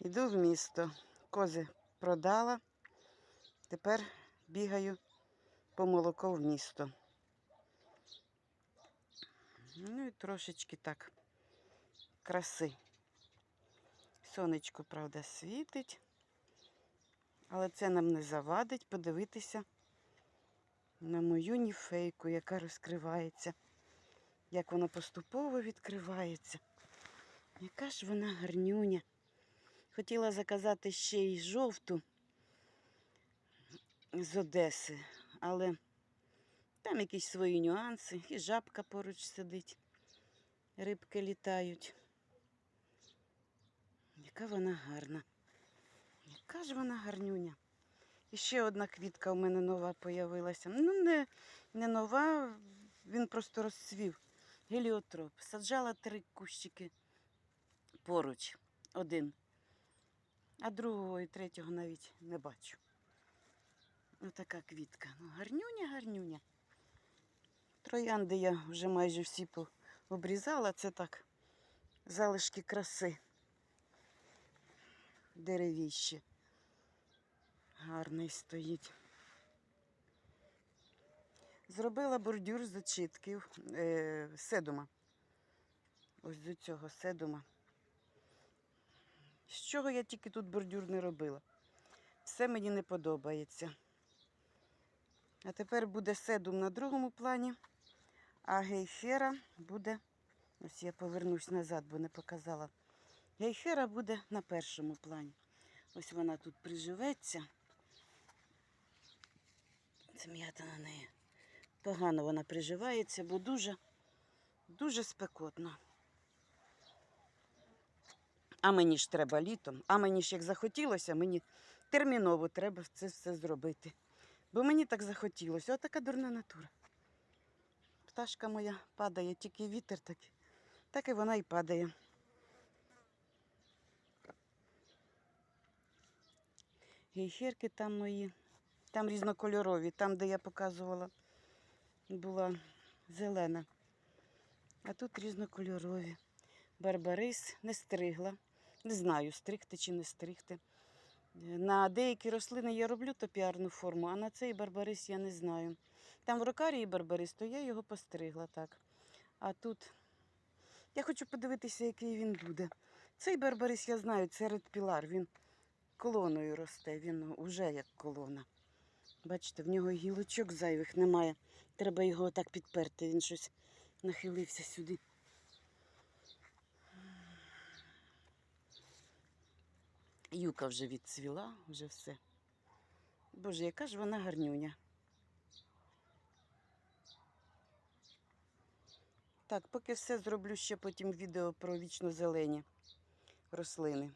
Йду в місто. Кози продала. Тепер бігаю по молоко в місто. Ну і трошечки так краси. Сонечко, правда, світить, але це нам не завадить подивитися на мою ніфейку, яка розкривається, як вона поступово відкривається. Яка ж вона гарнюня. Хотіла заказати ще й жовту з Одеси, але там якісь свої нюанси, і жабка поруч сидить, рибки літають. Яка вона гарна. Яка ж вона гарнюня. І ще одна квітка у мене нова появилася. Ну, не, не нова, він просто розцвів. Геліотроп. Саджала три кущики поруч. Один. А другого і третього навіть не бачу. Отака квітка. Ну, гарнюня, гарнюня. Троянди я вже майже всі обрізала. Це так залишки краси. Деревіще. Гарний стоїть. Зробила бордюр з очітків е, седума. Ось до цього седума. З чого я тільки тут бордюр не робила. Все мені не подобається. А тепер буде седум на другому плані, а гейхера буде. Ось я повернусь назад, бо не показала. Гейхера буде на першому плані. Ось вона тут приживеться. Це м'ята на неї. Погано вона приживається, бо дуже, дуже спекотно. А мені ж треба літом, а мені ж як захотілося, мені терміново треба це все зробити. Бо мені так захотілося. Отака дурна натура. Пташка моя падає, тільки вітер такий. Так і вона і падає. Гейхерки там мої, там різнокольорові, там, де я показувала, була зелена. А тут різнокольорові. Барбарис не стригла. Не знаю, стригти чи не стригти. На деякі рослини я роблю топіарну форму, а на цей барбарис я не знаю. Там в рокарії барбарис, то я його постригла так. А тут я хочу подивитися, який він буде. Цей барбарис, я знаю, це редпілар. Він колоною росте, він уже як колона. Бачите, в нього гілочок зайвих немає. Треба його отак підперти. Він щось нахилився сюди. Юка вже відцвіла, вже все. Боже, яка ж вона гарнюня. Так, поки все зроблю ще потім відео про вічно зелені рослини.